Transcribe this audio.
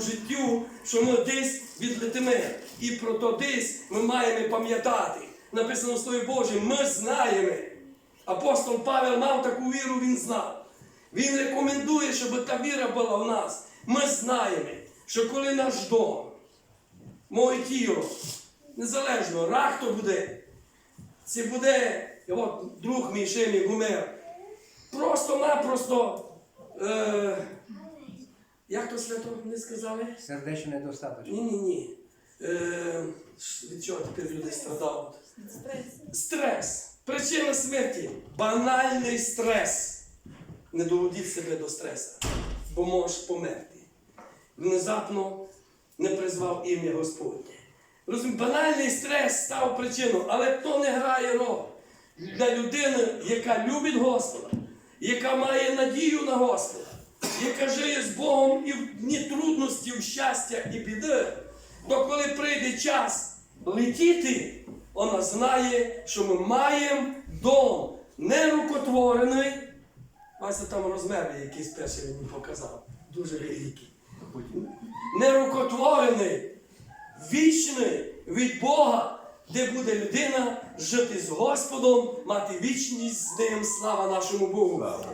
життю, що ми десь відлетимо. І про то десь ми маємо пам'ятати. Написано в Слові Божому, ми знаємо. Апостол Павел мав таку віру, він знав. Він рекомендує, щоб та віра була в нас. Ми знаємо, що коли наш дом, моє тіло, незалежно, рак то буде, це буде, от друг мій Шемі Гумер, просто-напросто, е, як то свято не сказали? Сердечно недостаточно. Ні, ні, ні. Е, від чого тепер люди страдають? Стрес. Причина смерті. Банальний стрес. Не доводіть себе до стресу, бо можеш померти. Внезапно не призвав ім'я Господнє. Розумієте, банальний стрес став причиною, але то не грає роль. Для людини, яка любить Господа, яка має надію на Господа, яка живе з Богом і в дні трудності, в щастя і біди, то коли прийде час летіти, вона знає, що ми маємо дом не рукотворений. Там розмери якісь перші мені показав. Дуже великі. Не рукотворений, вічний від Бога, де буде людина жити з Господом, мати вічність з ним. Слава нашому Богу.